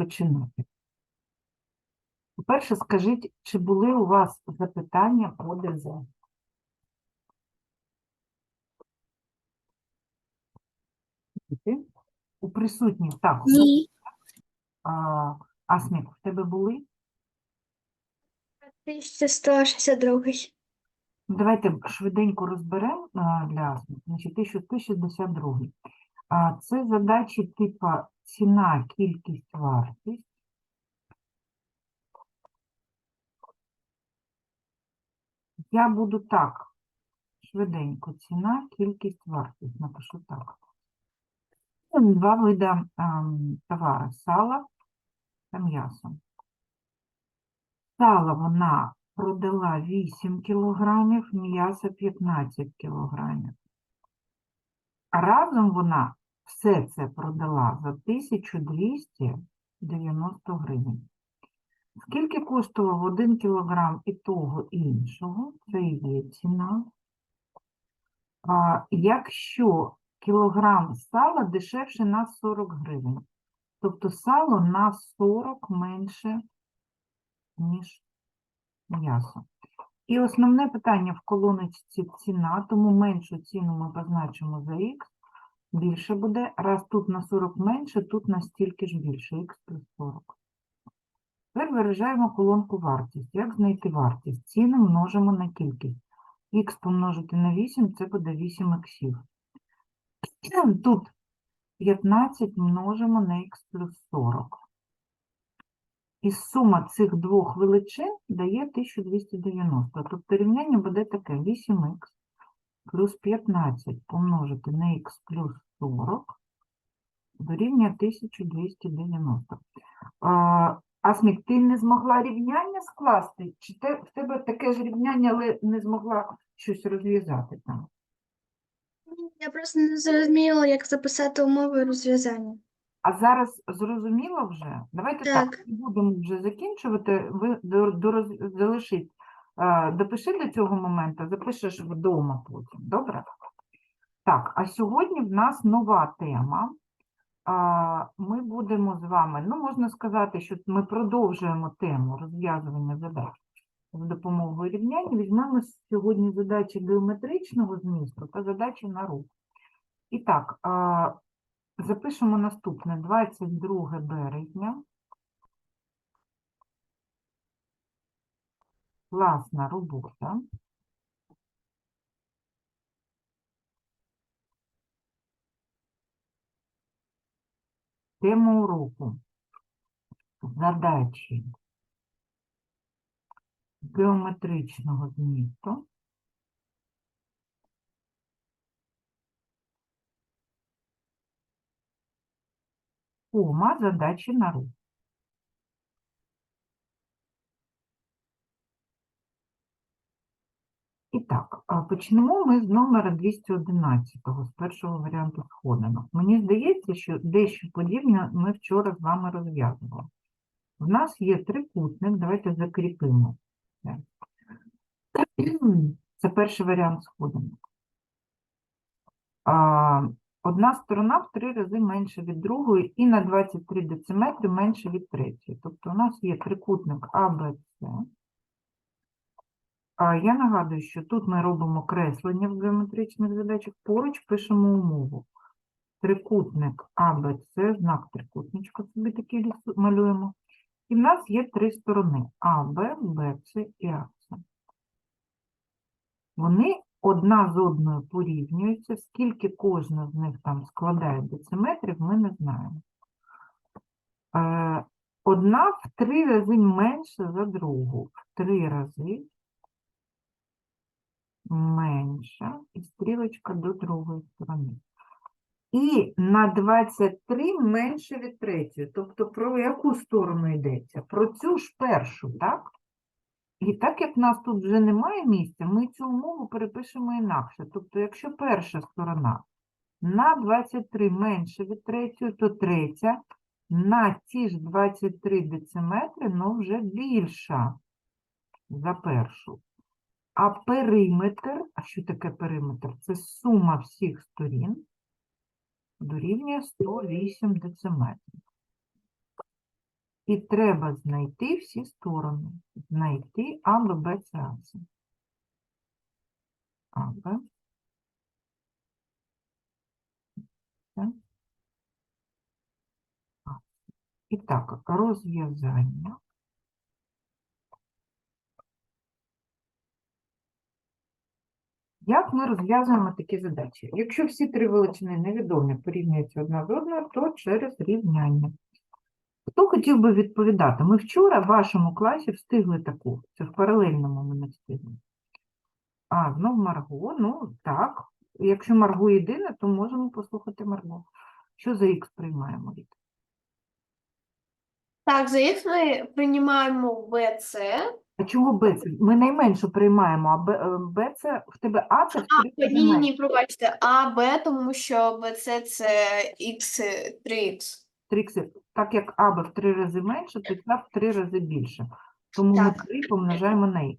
починати. По-перше, скажіть, чи були у вас запитання по ДЗ? У присутніх, так. Ні. А, Асмік, в тебе були? 1162. Ну, Давайте швиденько розберемо для Асмік. Значить, 1162. А, Це задачі типу ціна, кількість, вартість. Я буду так, швиденько, ціна, кількість, вартість, напишу так. Два види ем, товару, сало та м'ясо. Сало вона продала 8 кілограмів, м'ясо 15 кілограмів. А разом вона все це продала за 1290 гривень. Скільки коштував 1 кілограм і того і іншого? Це і є ціна. А, якщо кілограм сала дешевше на 40 гривень, тобто сало на 40 менше, ніж м'ясо. І основне питання в колоночці ціна, тому меншу ціну ми позначимо за х, більше буде. Раз тут на 40 менше, тут на стільки ж більше, х плюс 40. Тепер виражаємо колонку вартість. Як знайти вартість? Ціну множимо на кількість. Х помножити на 8 – це буде 8 іксів. Тут 15 множимо на х плюс 40. І сума цих двох величин дає 1290. Тобто рівняння буде таке 8х плюс 15 помножити на х плюс 40 дорівнює 1290. А, Асмік, ти не змогла рівняння скласти? Чи те, в тебе таке ж рівняння, але не змогла щось розв'язати там? Я просто не зрозуміла, як записати умови розв'язання. А зараз зрозуміло вже? Давайте так, Так. будемо вже закінчувати. Ви до, до, роз- залишіть, допиши до цього моменту, запишеш вдома потім. Добре? Так, а сьогодні в нас нова тема. Ми будемо з вами, ну, можна сказати, що ми продовжуємо тему розв'язування задач з допомогою рівнянь. Візьмемо сьогодні задачі геометричного змісту та задачі на рух. І так, запишемо наступне 22 березня. Класна робота. Тема уроку. Задачі геометричного змісту. Кома задачі на рух. І так, почнемо ми з номера 211, з першого варіанту сходинок. Мені здається, що дещо подібне ми вчора з вами розв'язували. В нас є трикутник, давайте закріпимо. це. Перший варіант сходинок. Одна сторона в три рази менше від другої і на 23 дециметри менше від третьої. Тобто у нас є трикутник АБЦ. А я нагадую, що тут ми робимо креслення в геометричних задачах, поруч пишемо умову. Трикутник АБЦ, знак трикутничка собі такий малюємо. І в нас є три сторони АБ, БЦ і АЦ. Вони одна з одною порівнюються, скільки кожна з них там складає дециметрів, ми не знаємо. Е, Одна в три рази менша за другу. В три рази менша і стрілочка до другої сторони. І на 23 менше від третьої. Тобто про яку сторону йдеться? Про цю ж першу, так? І так як в нас тут вже немає місця, ми цю умову перепишемо інакше. Тобто, якщо перша сторона на 23 менше від третьої, то третя на ті ж 23 дециметри, ну вже більша за першу. А периметр, а що таке периметр? Це сума всіх сторін дорівнює 108 дециметрів. І треба знайти всі сторони. Знайти А, Б, Б, С, А, С. А, Б. І так, розв'язання. Як ми розв'язуємо такі задачі? Якщо всі три величини невідомі порівнюються одна з одною, то через рівняння. Хто хотів би відповідати? Ми вчора в вашому класі встигли таку. Це в паралельному ми не встигли. А, знов Марго. Ну, так. Якщо Марго єдина, то можемо послухати Марго. Що за х приймаємо? Ріта? Так, за їх ми приймаємо БЦ. А чого Б це? Ми найменшу приймаємо, а Б, е, Б це в тебе А це в А, три рази ні, ні, пробачте, А, Б, тому що БЦ це Х, 3Х. Трикси, так як А Б в три рази менше, то ця в три рази більше. Тому ми Так. 3 помножаємо на х.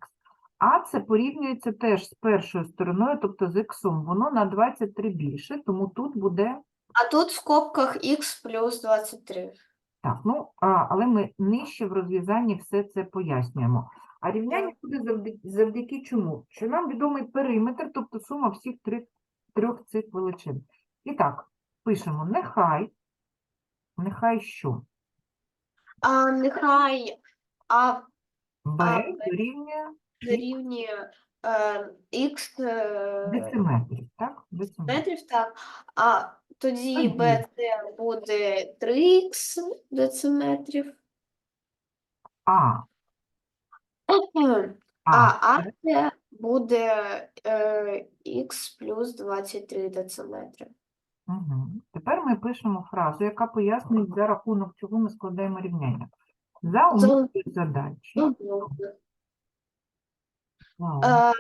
А це порівнюється теж з першою стороною, тобто з х. Воно на 23 більше, тому тут буде А тут в скобках Х плюс 23. так. Ну, а, але ми нижче в розв'язанні все це пояснюємо. А рівняння буде завдяки, завдяки чому? Що нам відомий периметр, тобто сума всіх три, трьох цих величин. І так, пишемо нехай, нехай що? А нехай А b А, дорівнює дорівнює е, Х е, дециметрів, так? Дециметрів. метрів, так. А тоді Тоді. БЦ буде 3Х дециметрів. А, А а, буде е, Х плюс 23 дециметри. Угу. Тепер ми пишемо фразу, яка пояснює, за рахунок чого ми складаємо рівняння. За умови задачі. Вау. Е, е,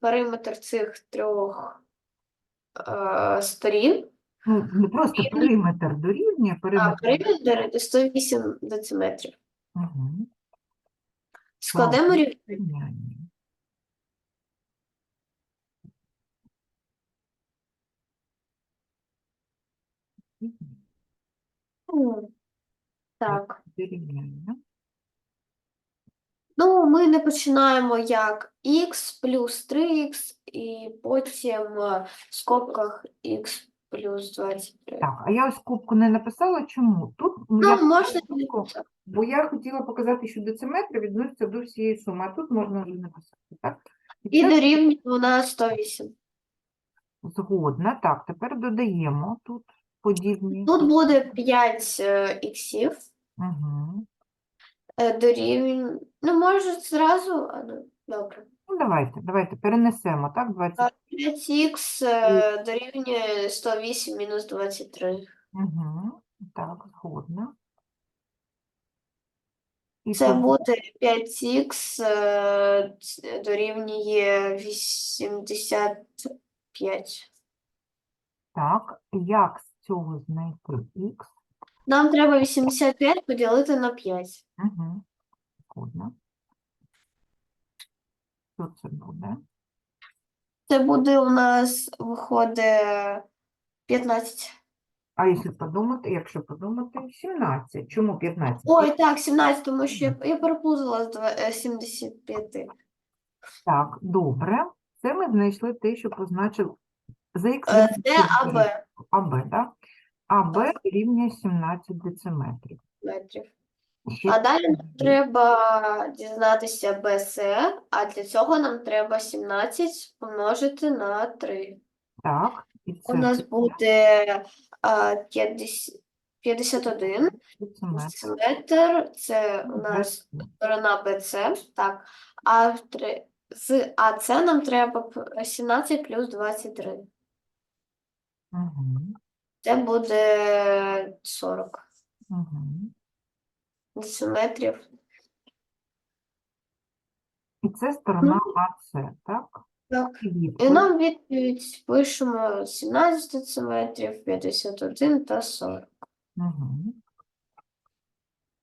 периметр цих трьох е, сторін, Ну, не просто периметр дорівнює, а периметр. периметр 108 дециметрів. Угу. Складемо рівняння. Так. Рівняння. Ну, ми не починаємо як х плюс 3х і потім е, в скобках х плюс 23. Так, а я ось кубку не написала. Чому? Тут ну, я можна кубку, Бо я хотіла показати, що дециметри відносяться до всієї суми, а тут можна вже написати, так? і це дорівнює вона 108. згодна. Так, тепер додаємо тут подібні. Тут буде 5 е, іксів. Угу. Е, Дорівнює. Ну, може, зразу. а, ну, Добре. Ну, давайте, давайте перенесемо, так? 20. 5х е, дорівнює 108 мінус 23. Угу. Так, згодна. Це буде 5х е, дорівнює 85. Так, як з цього знайти х? Нам треба 85 поділити на 5. Угу. Згодна. Що це буде? Це буде у нас виходить 15. А якщо подумати, якщо подумати, 17. Чому 15? Ой, так, 17, тому що я, я переплутала з два- е, 75. Так, добре. Це ми знайшли те, що позначив за х. Е, Це АБ АБ, так? АБ рівня 17 дециметрів. метрів. Ще А далі нам треба дізнатися БС, а для цього нам треба 17 помножити на 3. так, У нас буде а, 50, 51 дециметр. сантиметр, це у нас сторона БЦ, так, а три- з АЦ нам треба п- 17 плюс 23. Угу. Це буде 40 Угу. дециметрів. І це сторона АЦ, так? Так. І нам відповідь пишемо 17 дециметрів, 51 та 40. Угу.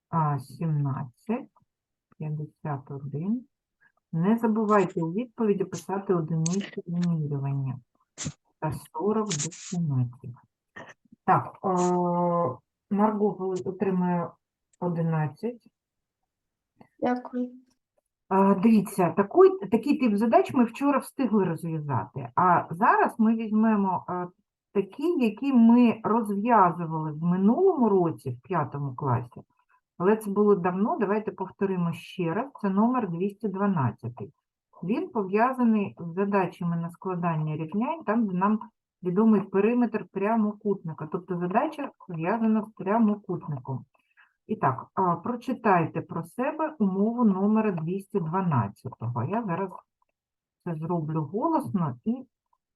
А, 17, 51. Не забувайте у відповіді писати одиниці вимірювання та 40 дециметрів. Так, о, Марго отримує 11. Дякую. Дивіться, такий, такий тип задач ми вчора встигли розв'язати, а зараз ми візьмемо такі, які ми розв'язували в минулому році, в п'ятому класі, але це було давно, давайте повторимо ще раз, це номер 212. Він пов'язаний з задачами на складання рівнянь, там, де нам відомий периметр прямокутника, тобто задача пов'язана з прямокутником. І так, прочитайте про себе умову номера 212. Я зараз це зроблю голосно і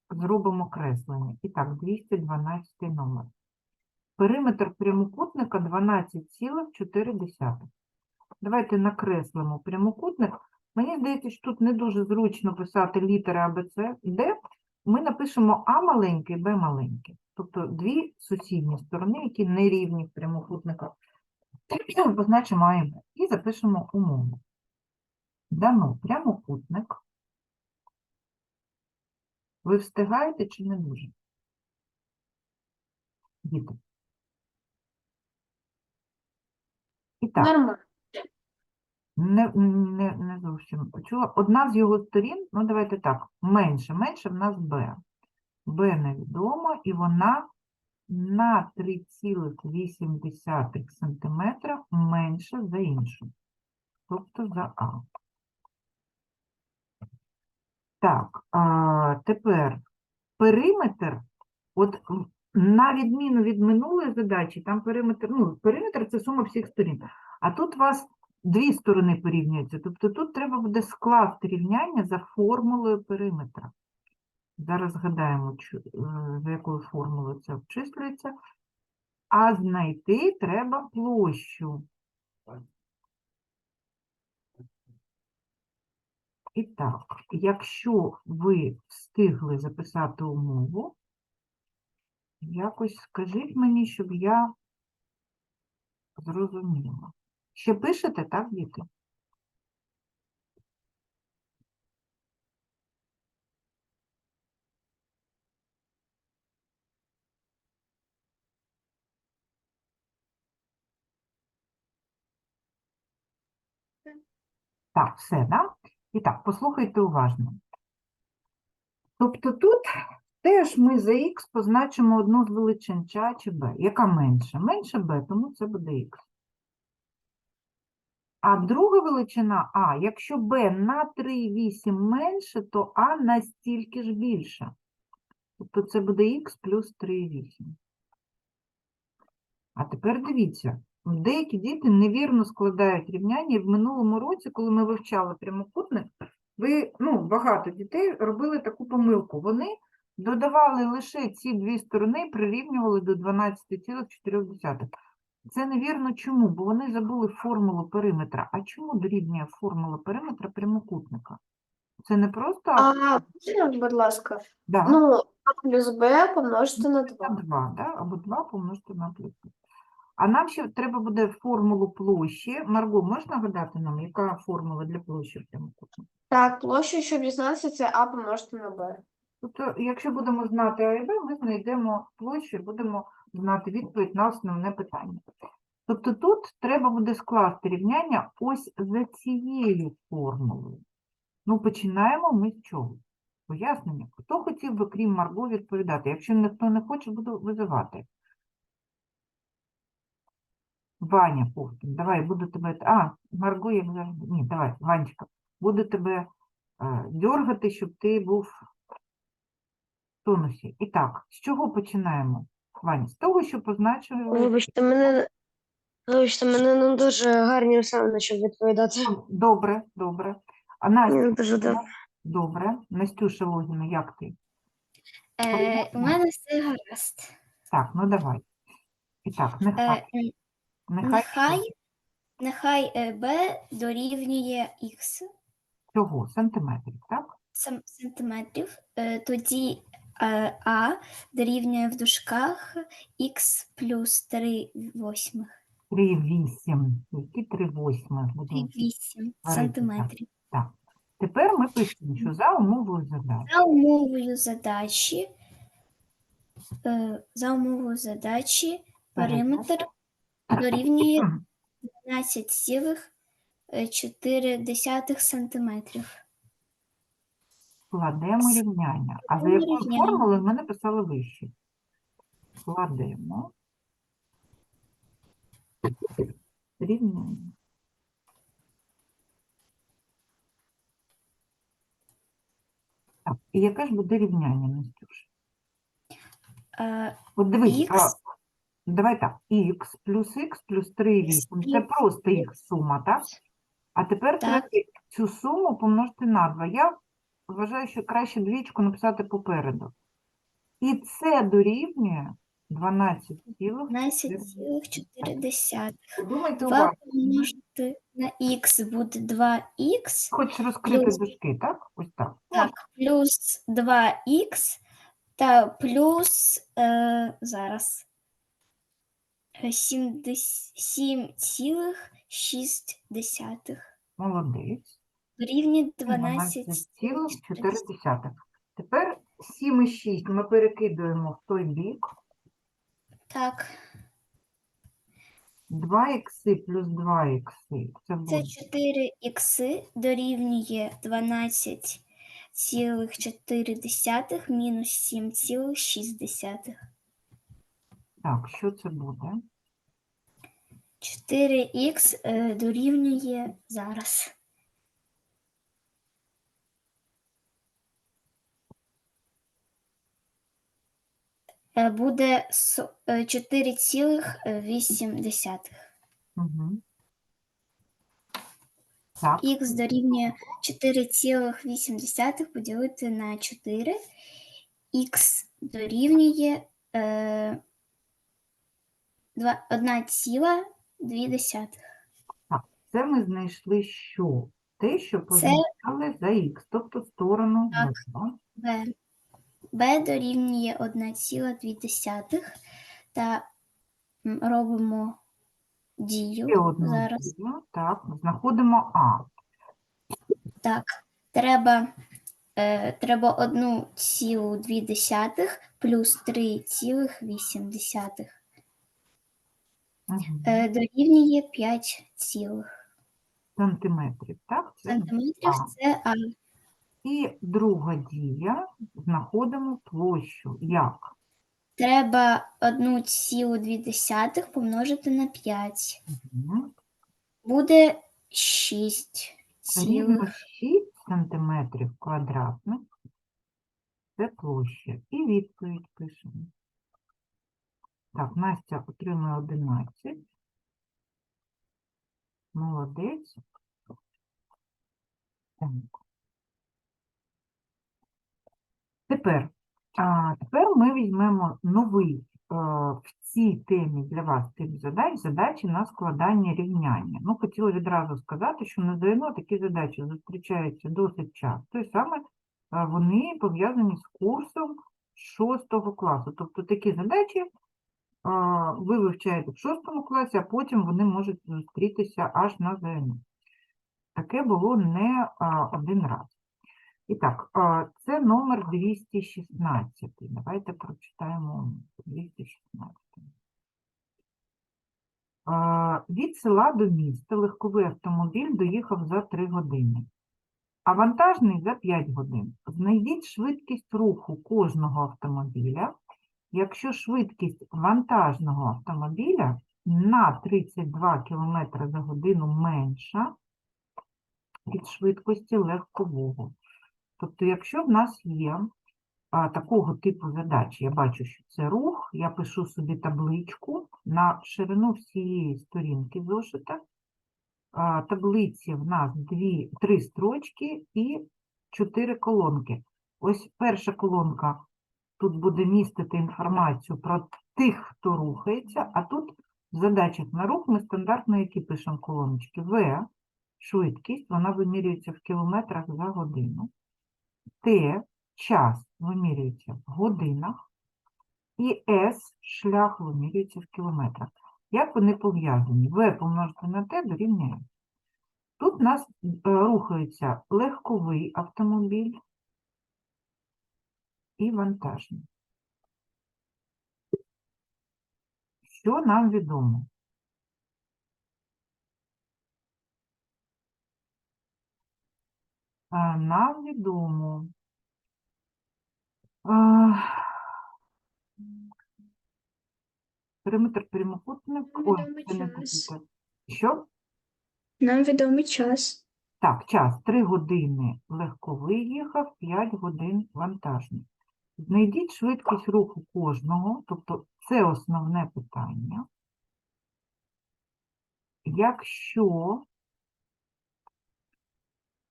зробимо креслення. І так, 212 номер. Периметр прямокутника 12,4. Давайте накреслимо прямокутник. Мені здається, що тут не дуже зручно писати літери АБЦ, де ми напишемо А маленьке і Б маленьке. Тобто дві сусідні сторони, які не рівні в прямокутниках. Позначимо А і І запишемо умову. Дано прямокутник. Ви встигаєте чи не дуже? Діти. І так, Нормально. не, не, не зовсім почула. Одна з його сторін, ну давайте так, менше, менше в нас Б. Б невідомо, і вона на 3,8 см менше за іншу. Тобто за А. Так, а, тепер периметр, от на відміну від минулої задачі, там периметр, ну, периметр це сума всіх сторін. А тут у вас дві сторони порівнюються. Тобто тут треба буде скласти рівняння за формулою периметра. Зараз згадаємо, е, за якою формулою це обчислюється. А знайти треба площу. І так, якщо ви встигли записати умову, якось скажіть мені, щоб я зрозуміла. Ще пишете, так, діти? Так, все, да? І так, послухайте уважно. Тобто тут теж ми за х позначимо одну з величин чи А чи Б. Яка менша? Менше Б, тому це буде х. А друга величина А, якщо Б на 3,8 менше, то А настільки ж більше. Тобто це буде х плюс 3,8. А тепер дивіться, деякі діти невірно складають рівняння. І в минулому році, коли ми вивчали прямокутник, ви, ну, багато дітей робили таку помилку. Вони додавали лише ці дві сторони, прирівнювали до 12,4. Це невірно чому? Бо вони забули формулу периметра. А чому дорівнює формула периметра прямокутника? Це не просто А будь ласка, да, ну, А плюс Б помножити на на 2. 2, да? або 2 помножити на плюс. А нам ще треба буде формулу площі. Марго, можеш нагадати нам, яка формула для площі прямокутника? Так, площа, щоб дізнатися, це А помножити на Б. Тобто, якщо будемо знати А і Б, ми знайдемо площу і будемо знати відповідь на основне питання. Тобто тут треба буде скласти рівняння ось за цією формулою. Ну, починаємо ми з чого? Пояснення. Хто хотів би, крім Марго, відповідати? Якщо ніхто не хоче, буду визивати. Ваня Ковтун, давай, буду тебе. А, Марго, завжди. Ні, давай, Ванечка, буду тебе е, дьоргати, щоб ти був в тонусі. І так, з чого починаємо? Ваня, з того, що позначили. Вибачте, мене, вибачте, мене не дуже гарні обставини, щоб відповідати. Добре, добре. А Настя, не дуже добре. добре. Настюша Логіна, як ти? Е, у мене все гаразд. Так, ну давай. І так, нехай, Е, нехай нехай, нехай е, b дорівнює х цього сантиметрів, так? сам- сантиметрів, е, тоді е, а дорівнює в дужках х плюс 3 восьмих. 3,8. Які 3,8? 3 Будемо 8 так. сантиметрів. Тепер ми пишемо, що за умовою задачі. За умовою задачі, е, за умовою задачі периметр дорівнює 12,4 сантиметрів. Складемо рівняння. А за якою рівняння. формулою ми написали вище? Складемо рівняння. Так, і яке ж буде рівняння, Настюш? Е, От дивись, Х. давай так, х плюс х плюс 3,8, це просто їх сума, так? А тепер Так. цю суму помножити на 2. Я вважаю, що краще двічку написати попереду. І це дорівнює 12 цілих. 12,4. Подумайте 2 уважно. помножити на х буде 2х, Хочеш розкрити плюс- дужки, так? Ось так. так, плюс 2х та плюс е, зараз 7,6 Молодець. дорівнює 12,4. 12,4. Тепер 7,6 ми перекидуємо в той бік. Так, 2 ікси плюс 2 ікси. Це це буде 4х дорівнює 12,4 мінус 7,6. так. Що це буде? 4х е, дорівнює зараз. Е, Буде со- е, 4,8. Угу. Так, Х дорівнює 4,8 поділити на 4. Х дорівнює е, два- 1,2. це ми знайшли що? Те, що позначали за х, тобто сторону Так. вліво. Б. Б дорівнює 1,2 та м, робимо дію Ще одну зараз. дію. Так, знаходимо А. Так, треба, е, треба 1,2 плюс 3,8 Угу. Е, дорівнює 5 цілих Сантиметрів, так? Це сантиметрів. А. Це А. І друга дія, знаходимо площу. Як? Треба 1,2 помножити на 5. Мгм. Буде 6 Рівно цілих. 6 сантиметрів квадратних. Це площа. І відповідь пишемо. Так, Настя отримує 11. Молодець. Так. Тепер, а, тепер ми візьмемо новий е, в цій темі для вас тип задач, задачі на складання рівняння. Ну, хотіла відразу сказати, що на ЗНО такі задачі зустрічаються досить часто, і саме е, вони пов'язані з курсом 6 класу. Тобто такі задачі а, ви вивчаєте в 6 класі, а потім вони можуть зустрітися аж на ЗНО. Таке було не один раз. І так, це номер 216. Давайте прочитаємо 216. А, Від села до міста легковий автомобіль доїхав за 3 години, а вантажний за 5 годин. Знайдіть швидкість руху кожного автомобіля, якщо швидкість вантажного автомобіля на 32 км за годину менша від швидкості легкового. Тобто, якщо в нас є а, такого типу задачі, я бачу, що це рух, я пишу собі табличку на ширину всієї сторінки зошита. А, таблиці в нас дві, три строчки і чотири колонки. Ось перша колонка тут буде містити інформацію про тих, хто рухається, а тут в задачах на рух ми стандартно які пишемо колоночки. В швидкість, вона вимірюється в кілометрах за годину. Т час вимірюється в годинах. І С шлях вимірюється в кілометрах. Як вони пов'язані? В помножити на Т дорівнює. Тут у нас е, рухається легковий автомобіль і вантажний. Що нам відомо? Нам відомо. Периметр прямокутник. Що? Нам відомий час. Так, час. три години легковий їхав, п'ять годин вантажний. Знайдіть швидкість руху кожного, тобто це основне питання. Якщо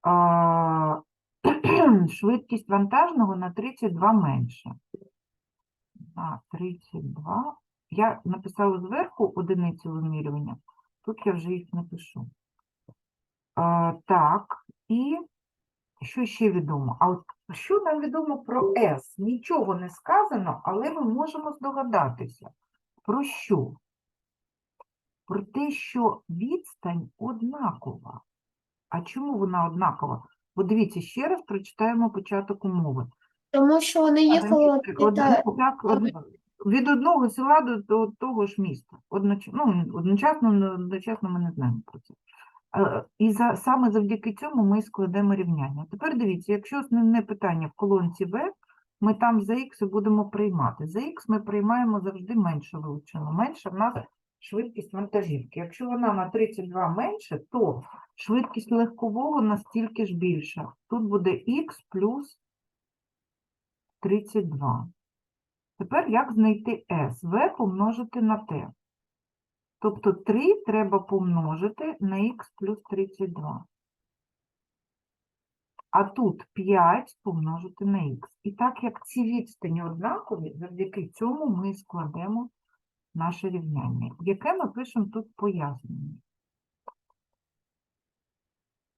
а, швидкість вантажного на 32 менше. На 32. Я написала зверху одиниці вимірювання, тут я вже їх не пишу. А, так, і що ще відомо? А от що нам відомо про С? Нічого не сказано, але ми можемо здогадатися. Про що? Про те, що відстань однакова. А чому вона однакова? Подивіться, ще раз прочитаємо початок умови. Тому що вони їхали Одні- від одного села до, до того ж міста. Одноч... Ну, одночасно, одночасно ми не знаємо про це. І за, саме завдяки цьому ми складемо рівняння. Тепер дивіться, якщо основне питання в колонці В, ми там за х будемо приймати. За х ми приймаємо завжди меншу величину. Менша в нас швидкість вантажівки. Якщо вона на 32 менше, то швидкість легкового настільки ж більша. Тут буде х плюс 32. Тепер як знайти s? v помножити на t. Тобто 3 треба помножити на х плюс 32. А тут 5 помножити на х. І так як ці відстані однакові, завдяки цьому ми складемо наше рівняння, яке ми пишемо тут пояснення.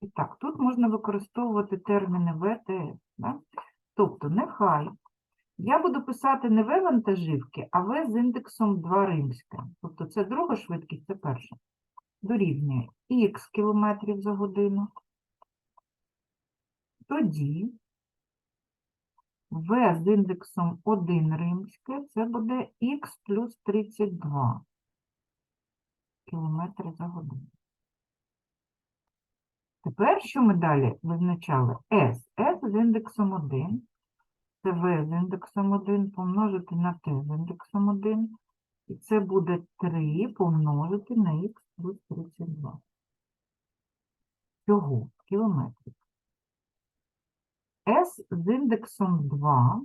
І так, тут можна використовувати терміни В. Да? Тобто, нехай я буду писати не В вантажівки, а В з індексом 2 римське. Тобто це друга швидкість, це перша. Дорівнює х кілометрів за годину. Тоді В з індексом 1 римське, це буде х плюс 32 кілометри за годину. Тепер що ми далі визначали? S. S з індексом 1. Це V з індексом 1 помножити на T з індексом 1. І це буде 3 помножити на х плюс 32. Чого? Кілометрів. S з індексом 2.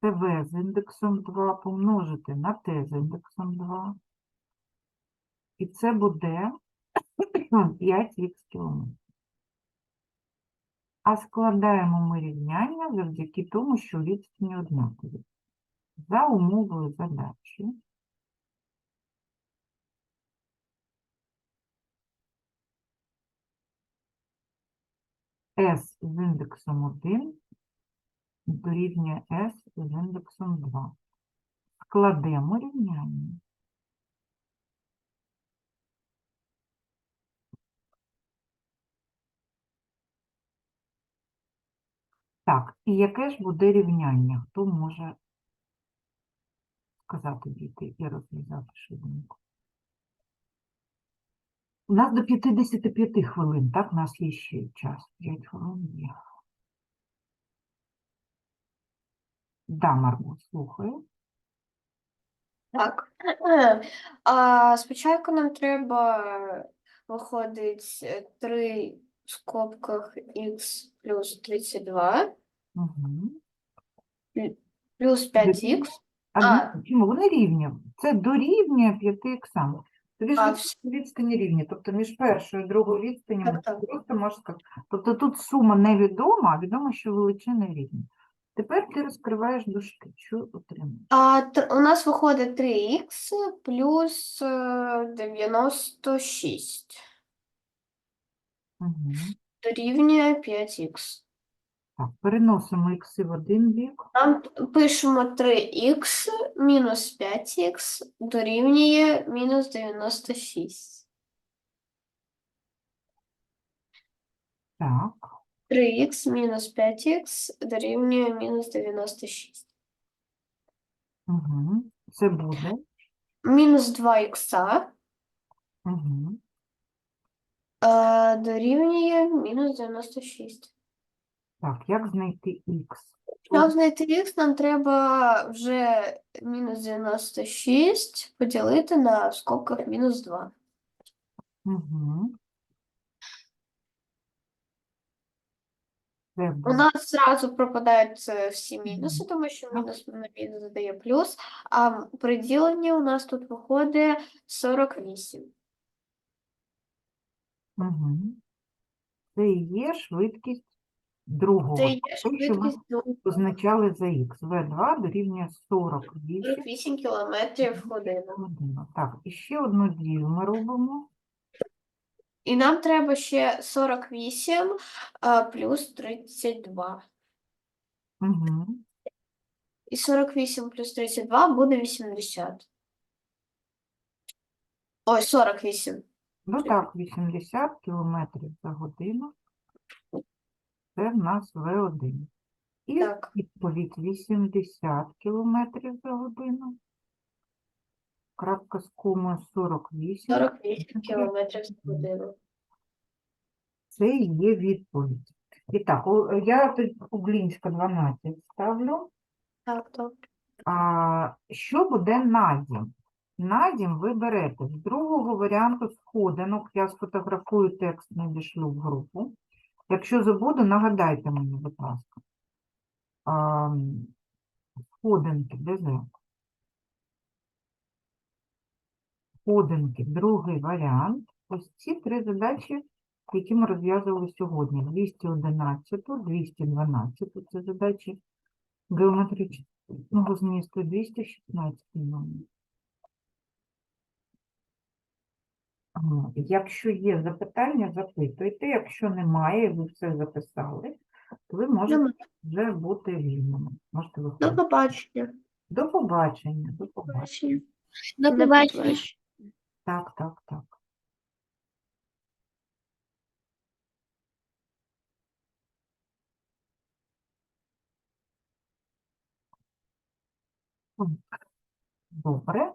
Це V з індексом 2 помножити на T з індексом 2. І це буде 5х кілометрів. А складаємо ми рівняння завдяки тому, що відстані однакові. За умовою задачі S з індексом 1 дорівнює S з індексом 2. Складемо рівняння. Так, і яке ж буде рівняння? Хто може сказати діти і розв'язати швиденько? У нас до 55 хвилин, так? У нас є ще час. 5 хвилин є. Да, Марго, слухаю. Так. А, спочатку нам треба виходить 3 в скобках х плюс 32 Угу. плюс 5х. А, А. чому? Вони рівні. Це дорівнює 5 іксам. Тобі ж відстані- рівні. Тобто між першою і другою відстанями Так, так. просто можеш сказати. Тобто тут сума невідома, а відомо, що величини рівні. Тепер ти розкриваєш дужки. Що отримаєш? А у нас виходить 3х плюс е, 96 Угу. дорівнює 5х. Так, переносимо ікси в один бік. Нам пишемо 3х мінус 5х дорівнює мінус 96. Так. 3х мінус 5х дорівнює мінус 96. Угу. Це буде. Мінус 2х Угу. е, дорівнює мінус 96. Так, як знайти х? Щоб знайти х, нам треба вже мінус 96 поділити на в скобках мінус 2. Угу. Це У буде нас зразу пропадають е, всі мінуси, тому що мінус на мінус дає плюс, а при діленні у нас тут виходить 48. Угу. Це і є швидкість другого. Це є Те, що ми швидкість до позначали за х. В2 дорівнює 48 48 км в годину. Так, і ще одну дію ми робимо. І нам треба ще 48 а, плюс 32. Угу. І 48 плюс 32 буде 80. Ой, 48. Ну так, 80 км за годину. Це в нас В1. І Так. відповідь 80 км за годину. Крапка з комою 48. 48 км за годину. Це є відповідь. І так, я тут Углінська 12 ставлю. Так, добре. А, що буде надім? Надім ви берете з другого варіанту сходинок. Я сфотографую текст, надішлю в групу. Якщо забуду, нагадайте мені, будь ласка. А, сходинки, де це? Сходинки, другий варіант. Ось ці три задачі, які ми розв'язували сьогодні. 211, 212 – це задачі геометричного змісту, 216 номер. Якщо є запитання, запитуйте. Якщо немає, і ви все записали, то ви можете вже бути вільними. Можете До побачення. До побачення, до побачення. До побачення. Так, так, так. Добре.